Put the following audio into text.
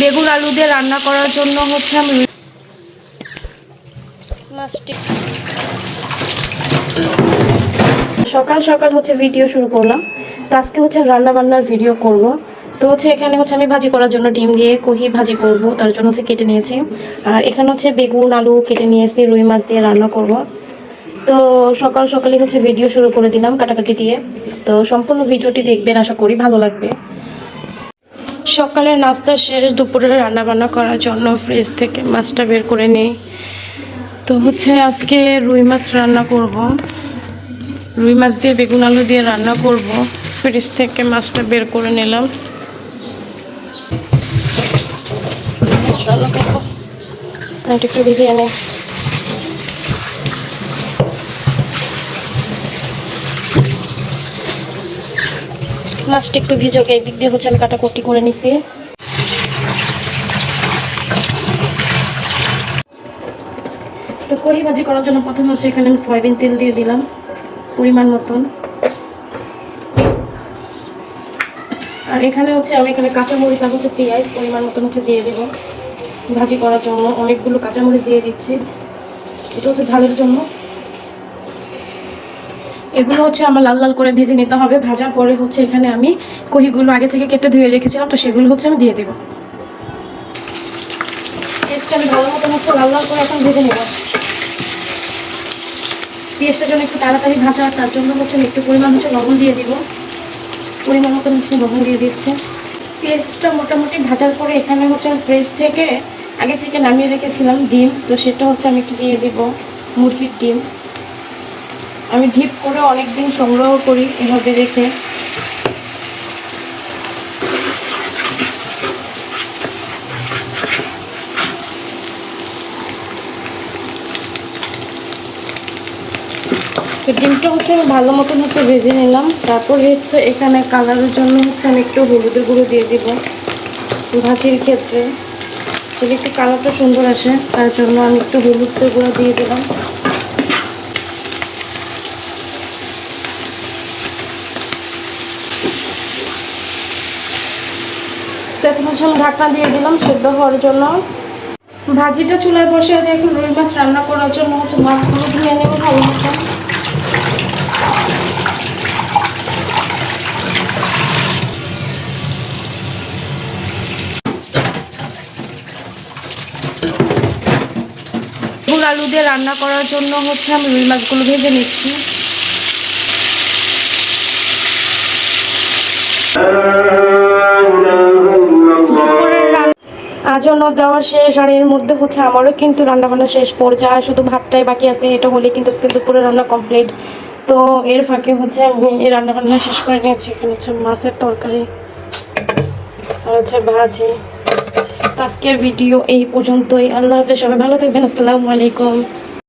বেগুন আলু দিয়ে রান্না করার জন্য হচ্ছে আমি সকাল সকাল হচ্ছে ভিডিও শুরু করলাম। তো আজকে হচ্ছে রান্না বান্নার ভিডিও করব। তো হচ্ছে এখানে হচ্ছে আমি ভাজি করার জন্য ডিম দিয়ে কহি ভাজি করব তার জন্য হচ্ছে কেটে নিয়েছি। আর এখানে হচ্ছে বেগুন আলু কেটে নিয়েছি রুই মাছ দিয়ে রান্না করব। তো সকাল সকালে হচ্ছে ভিডিও শুরু করে দিলাম কাটাকাটি দিয়ে। তো সম্পূর্ণ ভিডিওটি দেখবেন আশা করি ভালো লাগবে। সকালের নাস্তা শেষ দুপুরে রান্না বান্না করার জন্য ফ্রিজ থেকে মাছটা বের করে নেই। তো হচ্ছে আজকে রুই মাছ রান্না করব। রুই মাছ দিয়ে বেগুন আলু দিয়ে রান্না করব। ফ্রিজ থেকে মাছটা বের করে নিলাম। একটু ভিজিয়ে নেই। মাছটা একটু ভিজোকে একদিক দিয়ে হচ্ছে আমি কাটাকুটি করে নিছি তো কড়ি ভাজি করার জন্য প্রথমে হচ্ছে এখানে আমি সয়াবিন তেল দিয়ে দিলাম, পরিমাণ মতন। আর এখানে হচ্ছে আমি এখানে কাঁচামরিচ আর হচ্ছে পেঁয়াজ পরিমাণ মতন হচ্ছে দিয়ে দেবো ভাজি করার জন্য। অনেকগুলো কাঁচামরিচ দিয়ে দিচ্ছি। এটা হচ্ছে ঝালের জন্য। এগুলো হচ্ছে আমার লাল লাল করে ভেজে নিতে হবে। ভাজার পরে হচ্ছে এখানে আমি কহিগুলো আগে থেকে কেটে ধুয়ে রেখেছিলাম, তো সেগুলো হচ্ছে আমি দিয়ে দেবো। পেস্টটা আমি ভালো মতন হচ্ছে লাল লাল করে এখন ভেজে নেব। পেস্টটা যেন একটু তাড়াতাড়ি ভাজা তার জন্য হচ্ছে আমি একটু পরিমাণ হচ্ছে লবণ দিয়ে দিব। পরিমাণ মতন হচ্ছে লবণ দিয়ে দিচ্ছে। পেস্টটা মোটামুটি ভাজার পরে এখানে হচ্ছে ফ্রিজ থেকে আগে থেকে নামিয়ে রেখেছিলাম ডিম, তো সেটা হচ্ছে আমি একটু দিয়ে দিব মুরগির ডিম। আমি ঢিপ করে অনেক দিন সংগ্রহ করি এভাবে রেখে। তো ডিমটা হচ্ছে আমি ভালো মতন হচ্ছে ভেজে নিলাম। তারপর হচ্ছে এখানে কালারের জন্য হচ্ছে আমি একটু হলুদের গুঁড়ো দিয়ে দিব ভাজির ক্ষেত্রে। যদি একটু কালারটা সুন্দর আসে, তার জন্য আমি একটু হলুদের গুঁড়ো দিয়ে দিলাম। তো এখন হচ্ছে আমি ঢাকনা দিয়ে দিলাম সেদ্ধ হওয়ার জন্য। ভাজিটা চুলায় বসে এখন রুই মাছ রান্না করার জন্য হচ্ছে মাছগুলো ধুয়ে নেব ভালো মতো। আলু দিয়ে রান্না করার জন্য হচ্ছে আমি রুই মাছগুলো ভেজে নিচ্ছি। আজন্য দেওয়া শেষ, আর এর মধ্যে হচ্ছে আমারও কিন্তু রান্না বান্না শেষ পর্যায়ে, শুধু ভাতটাই বাকি আছে, এটা হলে কিন্তু আজকে দুপুরে রান্না কমপ্লিট তো এর ফাঁকে হচ্ছে আমি এই রান্নাবান্না শেষ করে নিয়েছি, এখানে হচ্ছে মাছের তরকারি আর হচ্ছে ভাজি। আজকের ভিডিও এই পর্যন্তই, আল্লাহ হাফেজ, সবাই ভালো থাকবেন, আসসালামু আলাইকুম।